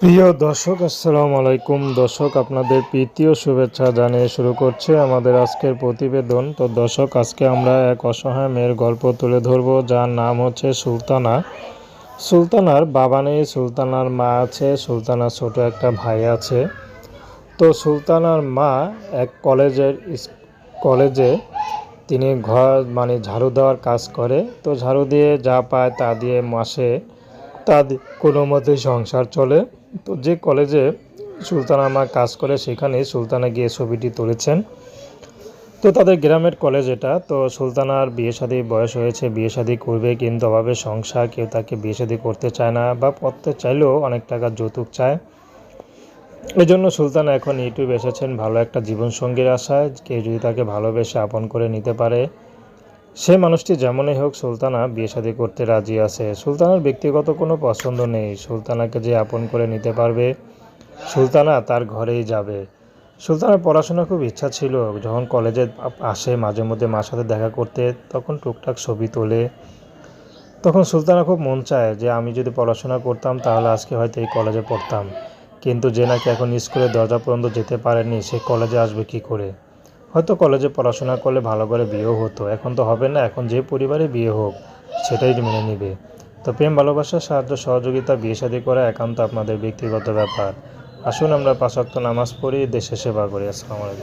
প্রিয় দর্শক, আসসালামু আলাইকুম। দর্শক, আপনাদের প্রীতীয় শুভেচ্ছা জানিয়ে শুরু করছে আমাদের আজকের প্রতিবেদন। তো দর্শক, আজকে আমরা এক অসহায় মেয়ের গল্প তুলে ধরব, যার নাম হচ্ছে সুলতানা। সুলতানার বাবা নেই, সুলতানার মা আছে, সুলতানার ছোট একটা ভাই আছে। তো সুলতানার মা এক কলেজের কলেজে তিনি ঘর মানে ঝাড়ু দেওয়ার কাজ করে। তো ঝাড়ু দিয়ে যা পায় তা দিয়ে মাসে তা কোনো মতে সংসার চলে। তো যে কলেজে সুলতানা মা কাজ করে সেখানে সুলতানা গিয়ে ছবিটি তুলেছেন। তো তাদের গ্রামের কলেজ এটা। তো সুলতানার বিয়ে শাদী বয়স হয়েছে, বিয়ে শাদী করবে, কিন্তু অভাবে সংসার, কেউ তাকে বিয়ে শাদী করতে চায় না বা করতে চাইলেও অনেক টাকা যৌতুক চায়। এই জন্য সুলতানা এখন ইউটিউব এসেছেন ভালো একটা জীবনসঙ্গীর আশায়। কেউ যদি তাকে ভালোবেসে আপন করে নিতে পারে সে মানুষটি যেমনই হোক সুলতানা বিয়ে শাদী করতে রাজি আছে। সুলতানার ব্যক্তিগত কোনো পছন্দ নেই। সুলতানাকে যে আপন করে নিতে পারবে, সুলতানা তার ঘরেই যাবে। সুলতানার পড়াশোনা খুব ইচ্ছা ছিল। যখন কলেজে আসে মাঝে মধ্যে মার সাথে দেখা করতে, তখন টুকটাক ছবি তোলে। তখন সুলতানা খুব মন চায় যে, আমি যদি পড়াশোনা করতাম, তাহলে আজকে হয়তো এই কলেজে পড়তাম। কিন্তু যে নাকি এখন স্কুলের দরজা পর্যন্ত যেতে পারেনি, সে কলেজে আসবে কি করে? হয়তো কলেজে পড়াশোনা করলে ভালো করে বিয়েও হতো। এখন তো হবে না, এখন যে পরিবারে বিয়ে হোক, সেটাই মেনে নিবে। তো প্রেম, ভালোবাসা, সাহায্য, সহযোগিতা, বিয়ে শাদী করা একান্ত আপনাদের ব্যক্তিগত ব্যাপার। আসুন আমরা পাঁচক্ত নামাজ পড়ি, দেশে সেবা করি। আসসালামু আলাইকুম।